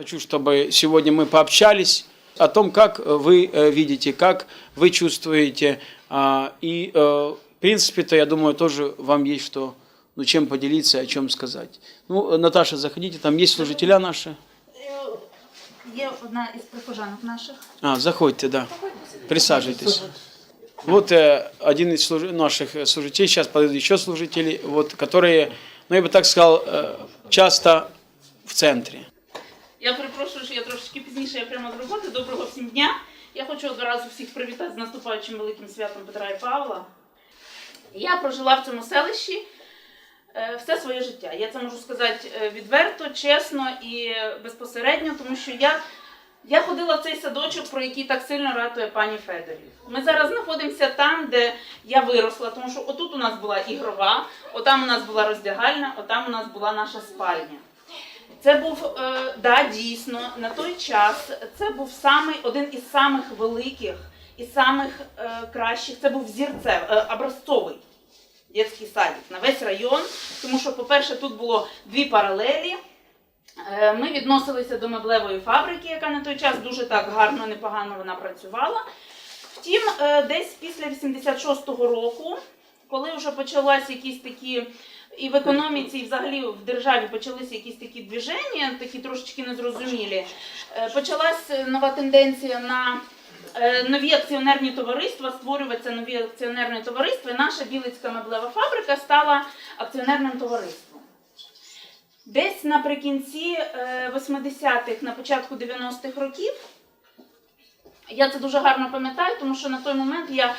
Хочу, чтобы сегодня мы пообщались о том, как вы э, видите, как вы чувствуете. А, И, э, в принципе-то, я думаю, тоже вам есть что, ну, чем поделиться, о чем сказать. Ну, э, Наташа, заходите, там есть служителя наши. Є одна із прихожанок наших. А, заходите, да. Присаживайтесь. Вот э, один из служи- наших э, служителей, сейчас подойдут еще служители, вот, которые, ну, я бы так сказал, э, часто в центре. Я перепрошую, що я трошечки пізніше я прямо з роботи. Доброго всім дня. Я хочу одразу всіх привітати з наступаючим великим святом Петра і Павла. Я прожила в цьому селищі е, все своє життя. Я це можу сказати е, відверто, чесно і безпосередньо, тому що я, я ходила в цей садочок, про який так сильно ратує пані Федорів. Ми зараз знаходимося там, де я виросла, тому що отут у нас була ігрова, отам у нас була роздягальня, отам у нас була наша спальня. Це був е, да, дійсно на той час. Це був самий один із самих великих і самих е, кращих. Це був зірцев, е, образцовий дитячий садик на весь район. Тому що, по-перше, тут було дві паралелі. Е, Ми відносилися до меблевої фабрики, яка на той час дуже так гарно, непогано вона працювала. Втім, е, десь після 86-го року, коли вже почалися якісь такі і в економіці, і взагалі в державі почалися якісь такі движення, такі трошечки незрозумілі. Е, Почалась нова тенденція на е, нові акціонерні товариства, створюватися нові акціонерні товариства. Наша Білицька меблева фабрика стала акціонерним товариством. Десь наприкінці е, 80-х, на початку 90-х років, я це дуже гарно пам'ятаю, тому що на той момент я е,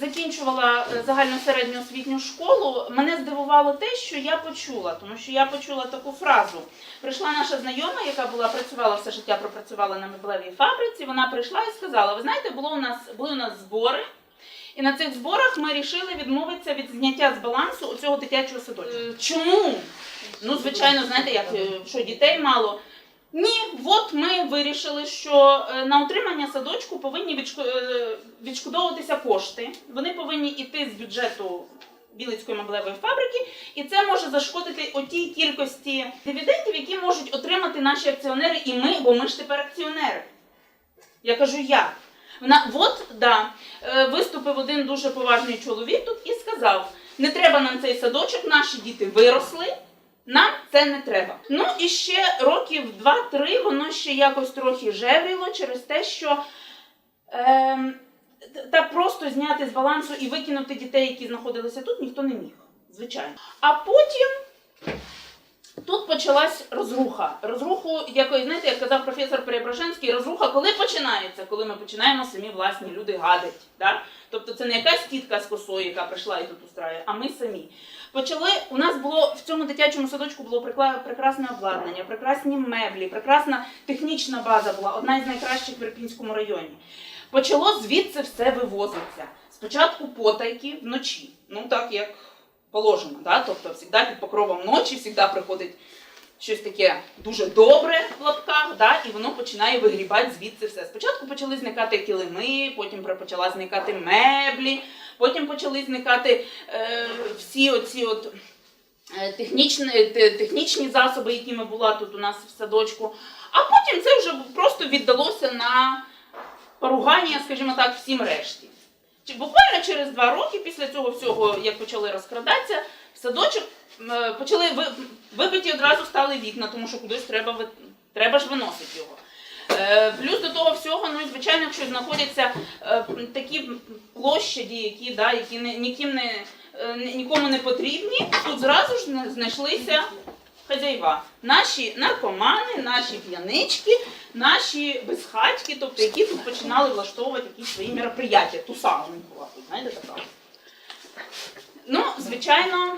закінчувала е, загальну середню освітню школу. Мене здивувало те, що я почула, тому що я почула таку фразу. Прийшла наша знайома, яка була працювала все життя, пропрацювала на меблевій фабриці. Вона прийшла і сказала: Ви знаєте, було у нас були у нас збори. І на цих зборах ми вирішили відмовитися від зняття з балансу оцього дитячого садочку. Е, Чому? Ну, звичайно, знаєте, як е, що дітей мало. Ні, от ми вирішили, що е, на утримання садочку повинні е, відшкодовуватися кошти. Вони повинні йти з бюджету Білицької меблевої фабрики, і це може зашкодити отій кількості дивідендів, які можуть отримати наші акціонери, і ми, бо ми ж тепер акціонери. Я кажу, як? Вона, от, да, е, виступив один дуже поважний чоловік тут і сказав: не треба нам цей садочок, наші діти виросли, нам це не треба. Ну і ще років два-три воно ще якось трохи жевріло через те, що ем, та просто зняти з балансу і викинути дітей, які знаходилися тут, ніхто не міг. Звичайно. А потім тут почалась розруха. Розруху, якої, знаєте, як казав професор Преображенський, розруха коли починається? Коли ми починаємо самі власні люди гадить. Да? Тобто це не якась тітка з косою, яка прийшла і тут устраює, а ми самі. Почали, у нас було в цьому дитячому садочку було прекрасне обладнання, прекрасні меблі, прекрасна технічна база була, одна із найкращих в Ірпінському районі. Почало звідси все вивозитися. Спочатку потайки вночі, ну так як положено, да? тобто завжди під покровом ночі, завжди приходить щось таке дуже добре в лапках, да? і воно починає вигрібати звідси все. Спочатку почали зникати килими, потім почала зникати меблі, потім почали зникати е, всі оці от. е, Технічні, технічні засоби, якими була тут у нас в садочку. А потім це вже просто віддалося на поругання, скажімо так, всім решті. Буквально через два роки після цього всього, як почали розкрадатися, садочок е, почали ви- вибиті одразу стали вікна, тому що кудись треба, треба ж виносити його. Е, Плюс до того всього, ну і звичайно, якщо знаходяться е, такі площаді, які, да, які не, ніким не, нікому не потрібні, тут зразу ж зна- знайшлися хазяїва. Наші наркомани, наші п'янички, наші безхатьки, тобто які тут починали влаштовувати якісь свої мероприятия. Ту саму була знаєте, така. Ну, звичайно,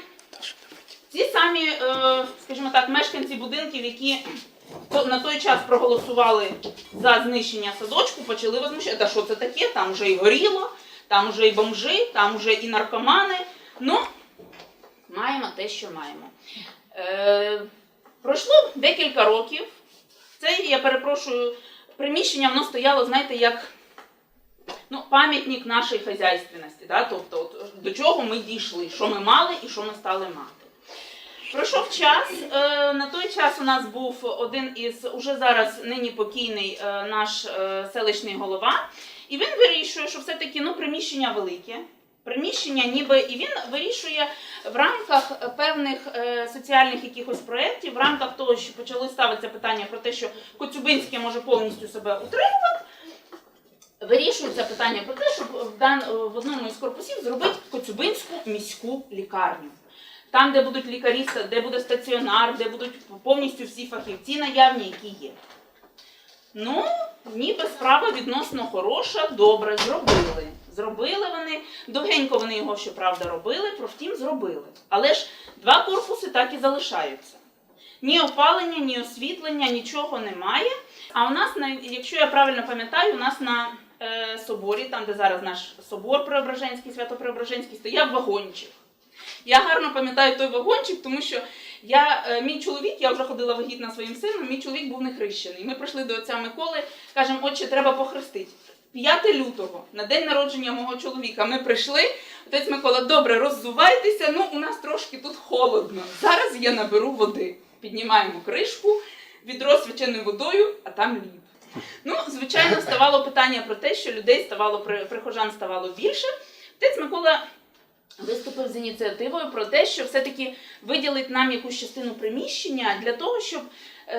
ці самі, е, скажімо так, мешканці будинків, які на той час проголосували за знищення садочку, почали возмущати, та що це таке, там вже і горіло, там вже і бомжи, там вже і наркомани. Ну, маємо те, що маємо. Е, пройшло декілька років. Це, я перепрошую, приміщення воно стояло, знаєте, як ну, пам'ятник нашої хазяйственності. Да? Тобто, от, до чого ми дійшли, що ми мали і що ми стали мати. Пройшов час. е, На той час у нас був один із уже зараз нині покійний е, наш селищний голова, і він вирішує, що все-таки ну, приміщення велике. Приміщення, ніби і він вирішує в рамках е, певних е, соціальних якихось проєктів, в рамках того, що почали ставитися питання про те, що Коцюбинське може повністю себе утримувати. Вирішується питання про те, щоб в, дан, в одному із корпусів зробити Коцюбинську міську лікарню. Там, де будуть лікарі, де буде стаціонар, де будуть повністю всі фахівці наявні, які є. Ну, ніби справа відносно хороша, добре, зробили. Зробили вони, довгенько вони його, щоправда, робили, про втім зробили. Але ж два корпуси так і залишаються. Ні опалення, ні освітлення, нічого немає. А у нас, якщо я правильно пам'ятаю, у нас на е, соборі, там де зараз наш собор Преображенський, Свято-Преображенський, стояв вагончик. Я гарно пам'ятаю той вагончик, тому що я, е, мій чоловік, я вже ходила вагітна своїм сином, мій чоловік був не хрещений. Ми прийшли до отця Миколи, кажемо, отче, треба похрестити. 5 лютого, на день народження мого чоловіка, ми прийшли. Отець Микола, добре, роззувайтеся, ну у нас трошки тут холодно. Зараз я наберу води. Піднімаємо кришку, відро свяченою водою, а там лід. Ну, звичайно, ставало питання про те, що людей ставало при- прихожан ставало більше. Отець Микола виступив з ініціативою про те, що все-таки виділить нам якусь частину приміщення для того, щоб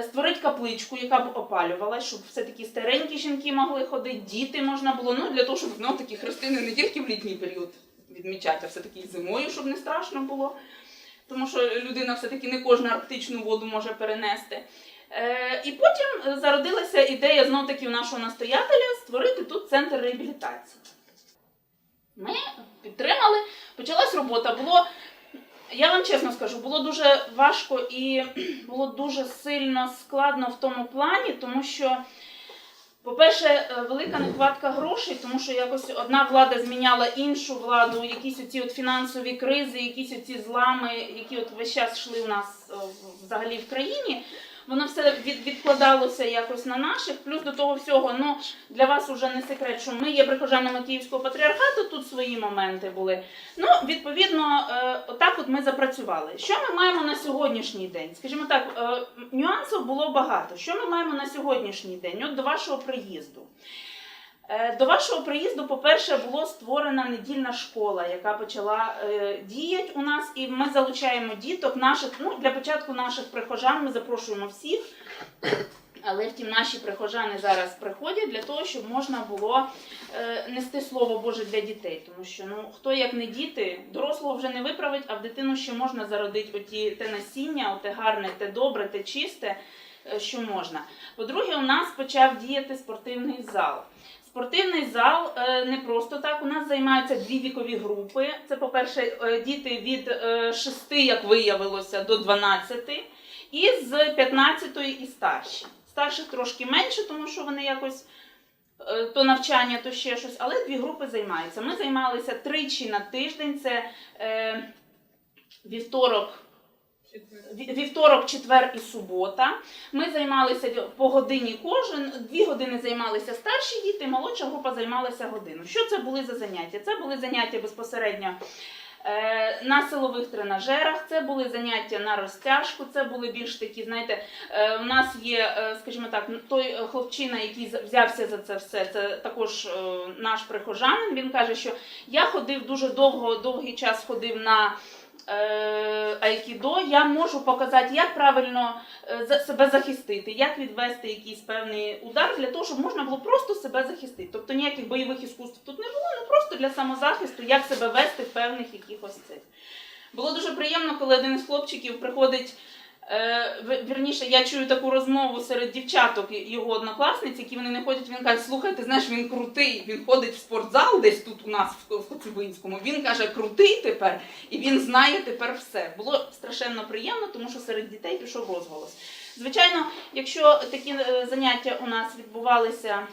створити капличку, яка б опалювалась, щоб все-таки старенькі жінки могли ходити, діти можна було. Ну для того, щоб ну, такі хрестини не тільки в літній період відмічати, а все-таки зимою, щоб не страшно було. Тому що людина все-таки не кожну арктичну воду може перенести. Е, і потім е, зародилася ідея знов таки у нашого настоятеля створити тут центр реабілітації. Ми підтримали, почалась робота. Було, я вам чесно скажу, було дуже важко і було дуже сильно складно в тому плані, тому що, по-перше, е, велика нехватка грошей, тому що якось одна влада зміняла іншу владу, якісь оці от фінансові кризи, якісь оці злами, які от весь час йшли в нас е, взагалі в країні. Воно все від, відкладалося якось на наших. Плюс до того всього, ну для вас уже не секрет, що ми є прихожанами Київського патріархату, тут свої моменти були. Ну, відповідно, е, отак от ми запрацювали. Що ми маємо на сьогоднішній день? Скажімо так, е, нюансів було багато. Що ми маємо на сьогоднішній день? От до вашого приїзду. Е, До вашого приїзду, по-перше, була створена недільна школа, яка почала е, діяти у нас, і ми залучаємо діток наших. Ну для початку наших прихожан ми запрошуємо всіх. Але втім, наші прихожани зараз приходять для того, щоб можна було е, нести слово Боже для дітей. Тому що ну хто як не діти, дорослого вже не виправить, а в дитину ще можна зародити оті те насіння, оте гарне, те добре, те чисте, що можна. По-друге, у нас почав діяти спортивний зал. Спортивний зал е, не просто так. У нас займаються дві вікові групи. Це, по-перше, е, діти від е, 6, як виявилося, до 12, і з 15 і старші. Старших трошки менше, тому що вони якось е, то навчання, то ще щось, але дві групи займаються. Ми займалися тричі на тиждень. Це е, вівторок. Ві- Вівторок, четвер і субота. Ми займалися по годині кожен. Дві години займалися старші діти, молодша група займалася годину. Що це були за заняття? Це були заняття безпосередньо е, на силових тренажерах, це були заняття на розтяжку, це були більш такі, знаєте, е, у нас є, е, скажімо так, той хлопчина, який взявся за це все, це також наш прихожанин. Він каже, що я ходив дуже довго, довгий час ходив на айкідо, я можу показати, як правильно е, себе захистити, як відвести якийсь певний удар для того, щоб можна було просто себе захистити. Тобто ніяких бойових іскусств тут не було, ну просто для самозахисту, як себе вести в певних якихось цих. Було дуже приємно, коли один із хлопчиків приходить. Е, вірніше, я чую таку розмову серед дівчаток його однокласниць, які вони не ходять. Він каже: слухай, ти знаєш, він крутий. Він ходить в спортзал десь тут у нас в, Коцюбинському. Він каже, крутий тепер, і він знає тепер все. Було страшенно приємно, тому що серед дітей пішов розголос. Звичайно, якщо такі е, заняття у нас відбувалися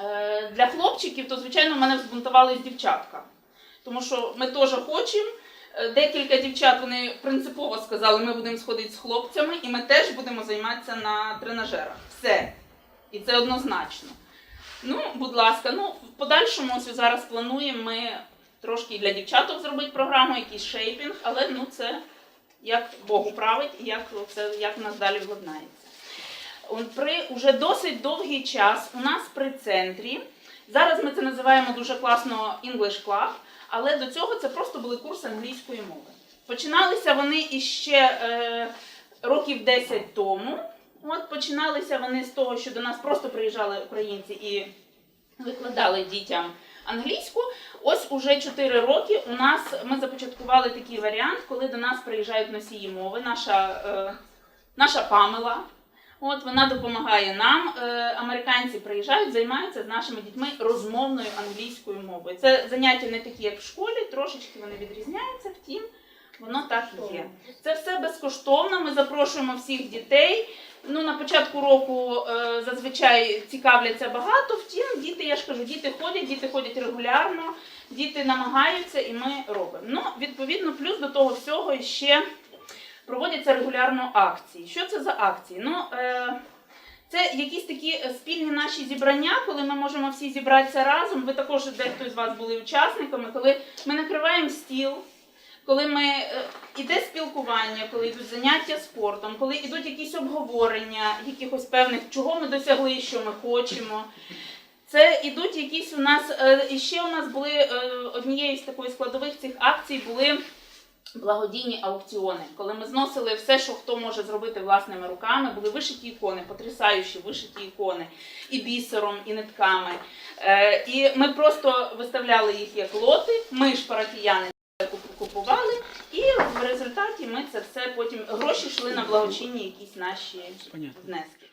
е, для хлопчиків, то звичайно в мене збунтувались дівчатка. Тому що ми теж хочемо. Е, Декілька дівчат вони принципово сказали, ми будемо сходити з хлопцями, і ми теж будемо займатися на тренажерах. Все. І це однозначно. Ну, будь ласка, ну в подальшому ось зараз плануємо ми трошки для дівчаток зробити програму, якийсь шейпінг, але ну це як Бог управить і як це як нас далі владнається. При уже досить довгий час у нас при центрі. Зараз ми це називаємо дуже класно English Club, але до цього це просто були курси англійської мови. Починалися вони іще е, років 10 тому. От починалися вони з того, що до нас просто приїжджали українці і викладали дітям англійську. Ось уже 4 роки у нас ми започаткували такий варіант, коли до нас приїжджають носії мови. Наша, е, наша Памела. От вона допомагає нам. Е, американці приїжджають, займаються з нашими дітьми розмовною англійською мовою. Це заняття не такі, як в школі, трошечки вони відрізняються, втім, воно так і є. Це все безкоштовно. Ми запрошуємо всіх дітей. Ну, на початку року е, зазвичай цікавляться багато. Втім, діти, я ж кажу, діти ходять, діти ходять регулярно, діти намагаються, і ми робимо. Ну, відповідно, плюс до того всього ще проводяться регулярно акції. Що це за акції? Ну, е, це якісь такі спільні наші зібрання, коли ми можемо всі зібратися разом. Ви також дехто з вас були учасниками, коли ми накриваємо стіл. Коли ми е, іде спілкування, коли йдуть заняття спортом, коли йдуть якісь обговорення, якихось певних, чого ми досягли, що ми хочемо. Це ідуть якісь у нас е, і ще у нас були е, однією з такої складових цих акцій були благодійні аукціони, коли ми зносили все, що хто може зробити власними руками, були вишиті ікони, потрясаючі вишиті ікони, і бісером, і нитками. Е, і ми просто виставляли їх як лоти. Ми ж парафіяни купували, і в результаті ми це все потім гроші йшли на благочинні якісь наші внески.